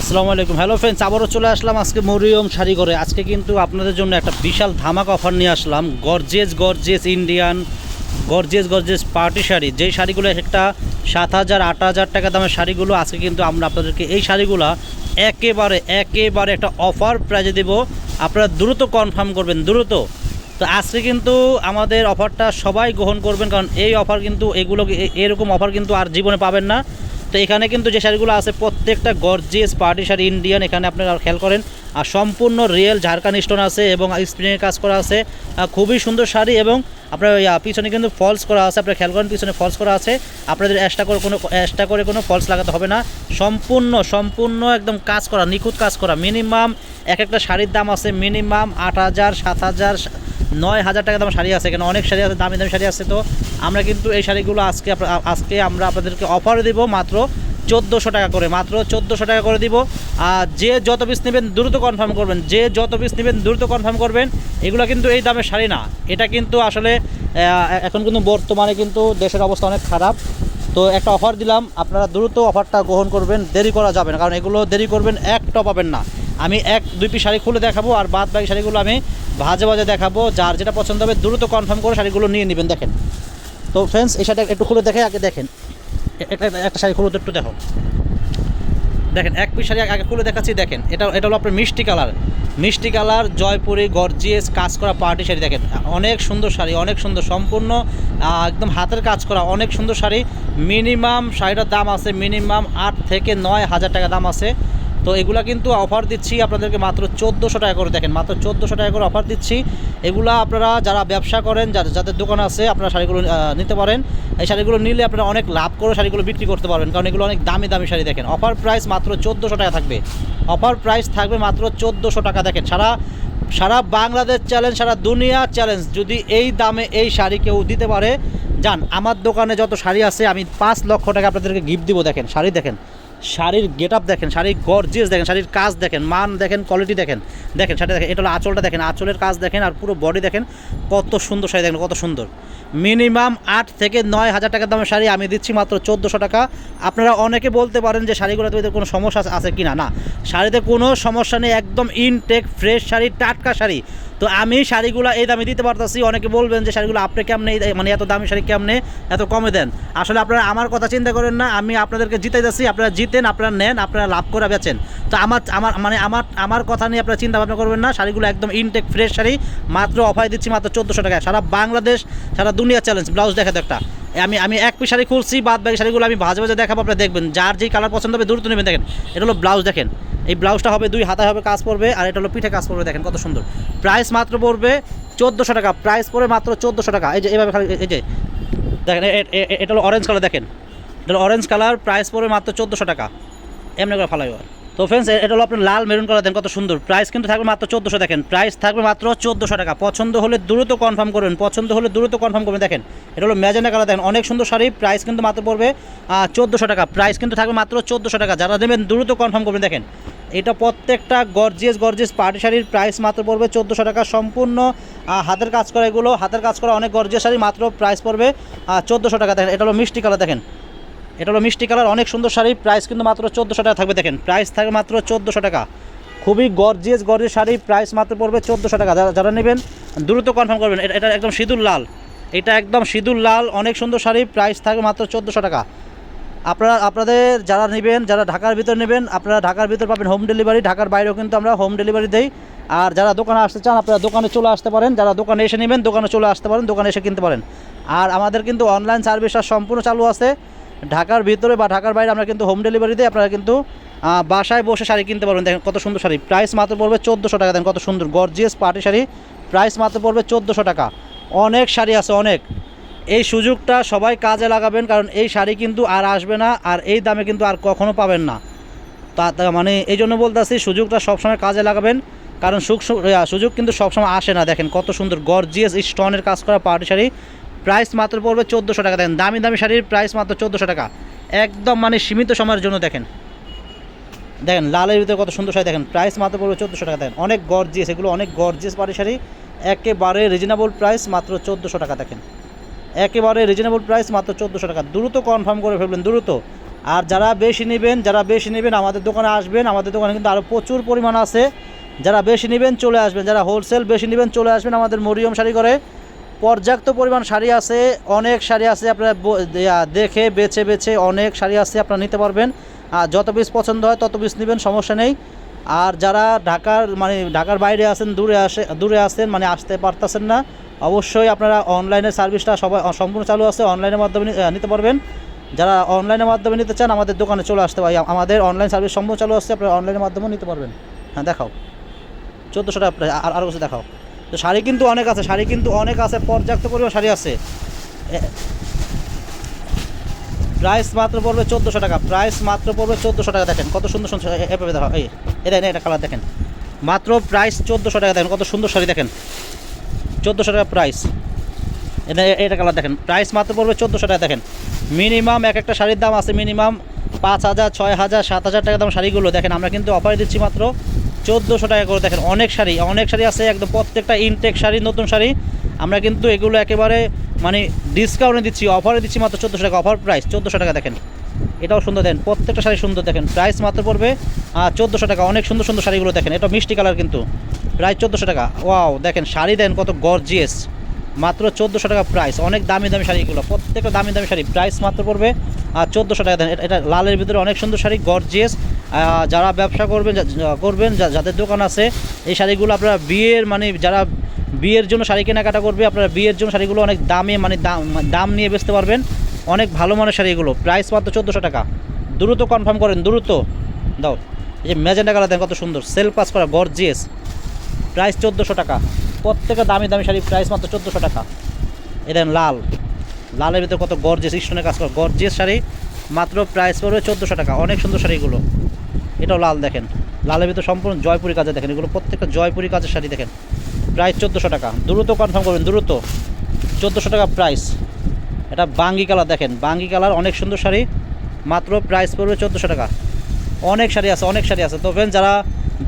আসসালামু আলাইকুম। Hello friends আবারও চলে আসলাম আজকে মরিয়ম শাড়ি করে আজকে কিন্তু আপনাদের জন্য একটা বিশাল ধামাক অফার নিয়ে আসলাম। Gorgeous gorgeous Indian gorgeous gorgeous party sari. যেই শাড়িগুলো একটা সাত হাজার, আট হাজার টাকা দামের শাড়িগুলো, আজকে কিন্তু আমরা আপনাদেরকে এই শাড়িগুলো একেবারে একেবারে একটা অফার প্রাইজে দেব। আপনারা দ্রুত কনফার্ম করবেন, দ্রুত। তো আজকে কিন্তু আমাদের অফারটা সবাই গ্রহণ করবেন, কারণ এই অফার কিন্তু এগুলো এরকম অফার কিন্তু আর জীবনে পাবেন না। তো এখানে কিন্তু যে শাড়িগুলো আছে, প্রত্যেকটা গর্জিয়াস পার্টি শাড়ি ইন্ডিয়ান এখানে আপনারা খেয়াল করেন। আর সম্পূর্ণ রিয়েল ঝাড়খান স্টোন আছে এবং স্প্রিংয়ের কাজ করা আছে। খুবই সুন্দর শাড়ি এবং আপনার পিছনে কিন্তু ফলস করা আছে। আপনারা খেয়াল করেন পিছনে ফলস করা আছে। আপনাদের এক্সট্রা করে কোনো এক্সট্রা করে কোনো ফলস লাগাতে হবে না। সম্পূর্ণ সম্পূর্ণ একদম কাজ করা, নিখুঁত কাজ করা। মিনিমাম এক একটা শাড়ির দাম আছে মিনিমাম আট হাজার, সাত হাজার নয় হাজার টাকা দাম শাড়ি আছে এখানে অনেক শাড়ি আছে, দামি দামি শাড়ি আছে, তো আমরা কিন্তু এই শাড়িগুলো আজকে আজকে আমরা আপনাদেরকে অফার দেবো মাত্র চোদ্দোশো টাকা করে, মাত্র চোদ্দোশো টাকা করে দিব। আর যে যত পিস নেবেন দ্রুত কনফার্ম করবেন, যে যত পিস নেবেন দ্রুত কনফার্ম করবেন, এগুলো কিন্তু এই দামের শাড়ি না। এটা কিন্তু আসলে এখন কিন্তু বর্তমানে কিন্তু দেশের অবস্থা অনেক খারাপ। তো একটা অফার দিলাম, আপনারা দ্রুত অফারটা গ্রহণ করবেন, দেরি করা যাবে না, কারণ এগুলো দেরি করবেন, একটা পাবেন না। আমি এক, দুই পিস শাড়ি খুলে দেখাবো, আর বাদ বাকি শাড়িগুলো আমি ভাজে ভাজে দেখাবো, যার যেটা পছন্দ হবে দ্রুত কনফার্ম করে শাড়িগুলো নিয়ে নেবেন, দেখেন। তো ফ্রেন্ডস এই শাড়িটা একটু খুলে দেখে, আগে দেখেন। একটা শাড়ি খুলে একটু দেখো। দেখেন, এক পিস শাড়ি আগে খুলে দেখাচ্ছি, দেখেন। এটা এটা হলো আপনার মিষ্টি কালার। মিষ্টি কালার, জয়পুরি, গর্জিয়াস, কাজ করা পার্টি শাড়ি, দেখেন। অনেক সুন্দর শাড়ি, অনেক সুন্দর, সম্পূর্ণ একদম হাতের কাজ করা অনেক সুন্দর শাড়ি। মিনিমাম শাড়িটার দাম আছে, মিনিমাম আট থেকে নয় হাজার টাকা দাম আছে। তো এগুলা কিন্তু অফার দিচ্ছি আপনাদেরকে মাত্র চোদ্দোশো টাকা করে। দেখেন, মাত্র চোদ্দোশো টাকা করে অফার দিচ্ছি। এগুলা আপনারা যারা ব্যবসা করেন, যাদের যাদের দোকান আছে, আপনারা শাড়িগুলো নিতে পারেন। এই শাড়িগুলো নিলে আপনারা অনেক লাভ করে শাড়িগুলো বিক্রি করতে পারবেন। কারণ এগুলো অনেক দামি দামি শাড়ি, দেখেন। অফার প্রাইস মাত্র চোদ্দোশো টাকা থাকবে। অফার প্রাইস থাকবে মাত্র চোদ্দোশো টাকা, দেখেন। সারা সারা বাংলাদেশ চ্যালেঞ্জ সারা দুনিয়া চ্যালেঞ্জ যদি এই দামে এই শাড়ি কেউ দিতে পারে, যান, আমার দোকানে যত শাড়ি আছে, আমি পাঁচ লক্ষ টাকা আপনাদেরকে গিফট দিব, দেখেন। শাড়ি, দেখেন। শাড়ির গেট আপ দেখেন, শাড়ির গর্জিয়াস দেখেন, শাড়ির কাজ দেখেন, মান দেখেন কোয়ালিটি দেখেন। দেখেন শাড়ি দেখেন, এটা হলো আঁচলটা দেখেন, আঁচলের কাজ দেখেন আর পুরো বডি দেখেন, কত সুন্দর শাড়ি দেখেন, কত সুন্দর। মিনিমাম আট থেকে নয় হাজার টাকার দামের শাড়ি আমি দিচ্ছি মাত্র চোদ্দোশো টাকা। আপনারা অনেকে বলতে পারেন যে শাড়িগুলোতে এদের কোনো সমস্যা আছে- কি না না। শাড়িতে কোনো সমস্যা নেই, একদম ইনটেক ফ্রেশ শাড়ি, টাটকা শাড়ি। তো আমি শাড়িগুলো এই দামে দিতে পারতাছি। অনেকে বলবেন যে শাড়িগুলো আপনি কেমনে মানে এত দামি শাড়ি কেমনে, এত কমে দেন। আসলে আপনারা আমার কথা চিন্তা করেন না, আমি আপনাদেরকে জিতে যাচ্ছি আপনারা জিতেন আপনারা নেন, আপনারা লাভ করে বেচেন। তো আমার আমার মানে আমার আমার কথা নিয়ে আপনারা চিন্তা ভাবনা করবেন না, শাড়িগুলো একদম ইনটেক ফ্রেশ শাড়ি, মাত্র অফার দিচ্ছি মাত্র চোদ্দোশো টাকা সারা বাংলাদেশ, সারা দুনিয়া চ্যালেঞ্জ ব্লাউজ দেখাতে একটা। আমি আমি এক পিস শাড়ি খুলছি, বাদ বাকি শাড়িগুলো আমি ভাজে ভাজে দেখাবো, আপনারা দেখবেন। যার যেই কালার পছন্দ হবে দ্রুত নেবেন, দেখেন। এটা হলো ব্লাউজ দেখেন। এই ব্লাউজটা হবে দুই হাতায় হবে কাজ পড়বে, আর এটা হলো পিঠে কাজ পড়বে, দেখেন কত সুন্দর। প্রাইস মাত্র পড়বে চোদ্দোশো টাকা প্রাইস পড়বে মাত্র চোদ্দোশো টাকা। এই যে এইভাবে খালি, এই যে, দেখেন এটা হলো অরেঞ্জ কালার দেখেন। এটা অরেঞ্জ কালার প্রাইস পড়বে মাত্র চোদ্দোশো টাকা। এমনি করে ফালাই তো ফ্রেন্ডস এটা হলো আপনার লাল মেরুন কালার দেন কত সুন্দর। প্রাইস কিন্তু থাকবে মাত্র চোদ্দোশো, দেখেন। প্রাইস থাকবে মাত্র চোদ্দোশো টাকা। পছন্দ হলে দ্রুত কনফার্ম করবেন পছন্দ হলে দ্রুত কনফার্ম করবেন দেখেন, এটা হলো ম্যাজেন্ডা কালার দেখেন, অনেক সুন্দর শাড়ি। প্রাইস কিন্তু মাত্র পড়বে চোদ্দোশো টাকা। প্রাইস কিন্তু থাকবে মাত্র চোদ্দোশো টাকা। যারা দেবেন দ্রুত কনফার্ম করবেন। দেখেন, এটা প্রত্যেকটা গর্জিয়াস গর্জিয়াস পার্টি শাড়ির প্রাইস মাত্র পড়বে চোদ্দোশো টাকা। সম্পূর্ণ হাতের কাজ করা এগুলো। হাতের কাজ করা অনেক গর্জিয়াস শাড়ি, মাত্র প্রাইস পড়বে চোদ্দোশো টাকা। দেখেন, এটা হলো মিষ্টি কালার দেখেন। এটা হলো মিষ্টি কালার, অনেক সুন্দর শাড়ি। প্রাইস কিন্তু মাত্র চোদ্দোশো টাকা থাকবে, দেখেন। প্রাইস থাকবে মাত্র চোদ্দোশো টাকা। খুবই গর্জিয়াস গর্জিয়াস শাড়ি প্রাইস মাত্র পড়বে চোদ্দোশো টাকা। যারা নেবেন, দ্রুত কনফার্ম করবেন, এটা একদম সিঁদুর লাল। এটা একদম সিঁদুর লাল, অনেক সুন্দর শাড়ি প্রাইস থাকবে মাত্র চোদ্দোশো টাকা। আপনারা আপনাদের যারা নেবেন, যারা ঢাকার ভিতর নেবেন, আপনারা ঢাকার ভিতর পাবেন হোম ডেলিভারি ঢাকার বাইরেও কিন্তু আমরা হোম ডেলিভারি দেই। আর যারা দোকানে আসতে চান, আপনারা দোকানে চলে আসতে পারেন। যারা দোকানে এসে নেবেন, দোকানে চলে আসতে পারেন, দোকানে এসে কিনতে পারেন। আর আমাদের কিন্তু অনলাইন সার্ভিস আর সম্পূর্ণ চালু আছে। ঢাকার ভিতরে বা ঢাকার বাইরে আমরা কিন্তু হোম ডেলিভারি দিই আপনারা কিন্তু বাসায় বসে শাড়ি কিনতে পারবেন। দেখেন কত সুন্দর শাড়ি। প্রাইস মাত্র পড়বে চোদ্দোশো টাকা। দেখেন কত সুন্দর গর্জিয়াস পার্টি শাড়ি। প্রাইস মাত্র পড়বে চোদ্দোশো টাকা। অনেক শাড়ি আছে, অনেক। এই সুযোগটা সবাই কাজে লাগাবেন, কারণ এই শাড়ি কিন্তু আর আসবে না, আর এই দামে কিন্তু আর কখনো পাবেন না। তা মানে এই জন্য বলতেছি, সুযোগটা সবসময় কাজে লাগাবেন। কারণ সুখ সুযোগ কিন্তু সবসময় আসে না। দেখেন কত সুন্দর গর্জিয়াস স্টোনের কাজ করা পার্টি শাড়ি। প্রাইস মাত্র পড়বে চোদ্দোশো টাকা। দেখেন, দামি দামি শাড়ির প্রাইস মাত্র চোদ্দোশো টাকা। একদম মানে সীমিত সময়ের জন্য দেখেন। দেখেন, লালের ভিতরে কত সুন্দর শাড়ি, দেখেন, প্রাইস মাত্র পড়বে চোদ্দোশো টাকা। দেখেন, অনেক গর্জিয়াস এগুলো অনেক গর্জিয়াস পাড়ি শাড়ি। একেবারে রিজনেবল প্রাইস মাত্র চোদ্দোশো টাকা, দেখেন। একেবারে রিজনেবল প্রাইস মাত্র চোদ্দোশো টাকা। দ্রুত কনফার্ম করে ফেলবেন, দ্রুত। আর যারা বেশি নেবেন, যারা বেশি নেবেন, আমাদের দোকানে আসবেন, আমাদের দোকানে কিন্তু আরও প্রচুর পরিমাণ আছে। যারা বেশি নেবেন, চলে আসবেন। যারা হোলসেল বেশি নেবেন, চলে আসবেন আমাদের মরিয়ম শাড়ি করে পর্যাপ্ত পরিমাণ শাড়ি আছে, অনেক শাড়ি আছে আপনারা দেখে, বেছে বেছে অনেক শাড়ি আছে আপনারা নিতে পারবেন। আর যত পিস পছন্দ হয় তত পিস নেবেন, সমস্যা নেই। আর যারা ঢাকার মানে ঢাকার বাইরে আছেন, দূরে আসে, দূরে আসেন মানে আসতে পারতেছেন না, অবশ্যই আপনারা অনলাইনের সার্ভিসটা সবাই সম্পূর্ণ চালু আছে অনলাইনের মাধ্যমে নিতে পারবেন। যারা অনলাইনের মাধ্যমে নিতে চান, আমাদের দোকানে চলে আসতে পারে আমাদের অনলাইন সার্ভিস সম্পূর্ণ চালু আছে, আপনারা অনলাইনের মাধ্যমেও নিতে পারবেন। হ্যাঁ দেখাও। চোদ্দোশো টাকা আর আরও কিছু দেখাও। তো শাড়ি কিন্তু অনেক আছে, শাড়ি কিন্তু অনেক আছে, পর্যাপ্ত পরিমাণ শাড়ি আছে। প্রাইস মাত্র পড়বে চোদ্দোশো টাকা প্রাইস মাত্র পড়বে চোদ্দোশো টাকা, দেখেন কত সুন্দর সুন্দর এভাবে দেখো, এই এটা এটা কালার দেখেন। মাত্র প্রাইস চোদ্দোশো টাকা, দেখেন কত সুন্দর শাড়ি, দেখেন। চোদ্দোশো টাকা প্রাইস এটা এটা কালার দেখেন প্রাইস মাত্র পড়বে চোদ্দোশো টাকা, দেখেন। মিনিমাম এক একটা শাড়ির দাম আছে মিনিমাম পাঁচ হাজার, ছয় হাজার, সাত হাজার টাকা দাম শাড়িগুলো, দেখেন, আমরা কিন্তু অফারে দিচ্ছি মাত্র চোদ্দোশো টাকা করে দেখেন, অনেক শাড়ি অনেক শাড়ি আছে একদম প্রত্যেকটা ইনটেক শাড়ি, নতুন শাড়ি। আমরা কিন্তু এগুলো একেবারে মানে ডিসকাউন্টে দিচ্ছি অফারে দিচ্ছি মাত্র চোদ্দোশো টাকা অফার প্রাইস চোদ্দোশো টাকা দেখেন। এটাও সুন্দর দেখেন, প্রত্যেকটা শাড়ি সুন্দর দেখেন প্রাইস মাত্র পড়বে চোদ্দোশো টাকা, অনেক সুন্দর সুন্দর শাড়িগুলো দেখেন, এটা মিষ্টি কালার কিন্তু প্রাইস চোদ্দোশো টাকা। ওয়াও দেখেন, শাড়ি দেন কত গর্জিয়াস মাত্র চোদ্দোশো টাকা প্রাইস অনেক দামি দামি শাড়িগুলো, প্রত্যেকটা দামি দামি শাড়ি প্রাইস মাত্র পড়বে আর চোদ্দোশো টাকা দেন, এটা লালের ভিতরে অনেক সুন্দর শাড়ি গর্জিয়াস যারা ব্যবসা করবেন করবেন যাদের দোকান আছে, এই শাড়িগুলো আপনারা বিয়ের মানে যারা বিয়ের জন্য শাড়ি কেনাকাটা করবে, আপনারা বিয়ের জন্য শাড়িগুলো অনেক দামে মানে দাম দাম নিয়ে বেচতে পারবেন। অনেক ভালো মানের শাড়িগুলো। প্রাইস মাত্র চোদ্দোশো টাকা। দ্রুত কনফার্ম করেন, দ্রুত। দাও, এই যে ম্যাজেন্ডা কালার দেন কত সুন্দর। সেল পাস করা গর্জিয়াস প্রাইস চোদ্দোশো টাকা। প্রত্যেকটা দামি দামি শাড়ি প্রাইস মাত্র চোদ্দোশো টাকা। এ দেন লাল। লালের ভিতরে কত গর্জিয়াস স্টোনের কাজ করা গর্জিয়াস শাড়ি। মাত্র প্রাইস পড়বে চোদ্দোশো টাকা। অনেক সুন্দর শাড়িগুলো। এটাও লাল দেখেন। লালের ভিতরে সম্পূর্ণ জয়পুরি কাজে দেখেন। এগুলো প্রত্যেকটা জয়পুরি কাজের শাড়ি দেখেন। প্রাইস চোদ্দোশো টাকা। দ্রুত কনফার্ম করবেন, দ্রুত। চোদ্দোশো টাকা প্রাইস এটা বাঙ্গি কালার দেখেন। বাঙ্গি কালার, অনেক সুন্দর শাড়ি। মাত্র প্রাইস পড়বে চোদ্দোশো টাকা। অনেক শাড়ি আছে, অনেক শাড়ি আছে। তো যারা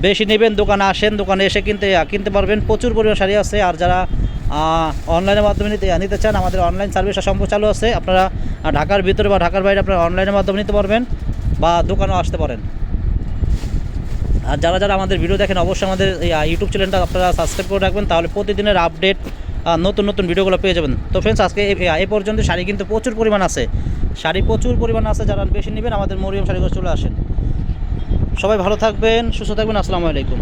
বেশি নেবেন, দোকানে আসেন, দোকানে এসে কিনতে কিনতে পারবেন। প্রচুর পরিমাণ শাড়ি আছে। আর যারা অনলাইনের মাধ্যমে নিতে নিতে চান, আমাদের অনলাইন সার্ভিসটা সম্পূর্ণ চালু আছে। আপনারা ঢাকার ভিতরে বা ঢাকার বাইরে আপনারা অনলাইনের মাধ্যমে নিতে পারবেন বা দোকানেও আসতে পারেন। আর যারা যারা আমাদের ভিডিও দেখেন, অবশ্যই আমাদের ইউটিউব চ্যানেলটা আপনারা সাবস্ক্রাইব করে রাখবেন, তাহলে প্রতিদিনের আপডেট নতুন নতুন ভিডিওগুলো পেয়ে যাবেন। তো ফ্রেন্ডস আজকে এ পর্যন্ত শাড়ি কিন্তু প্রচুর পরিমাণ আছে। শাড়ি প্রচুর পরিমাণ আছে, যারা বেশি নেবেন, আমাদের মরিয়ম শাড়িগুলো চলে আসেন। সবাই ভালো থাকবেন, সুস্থ থাকবেন, আসসালামু আলাইকুম।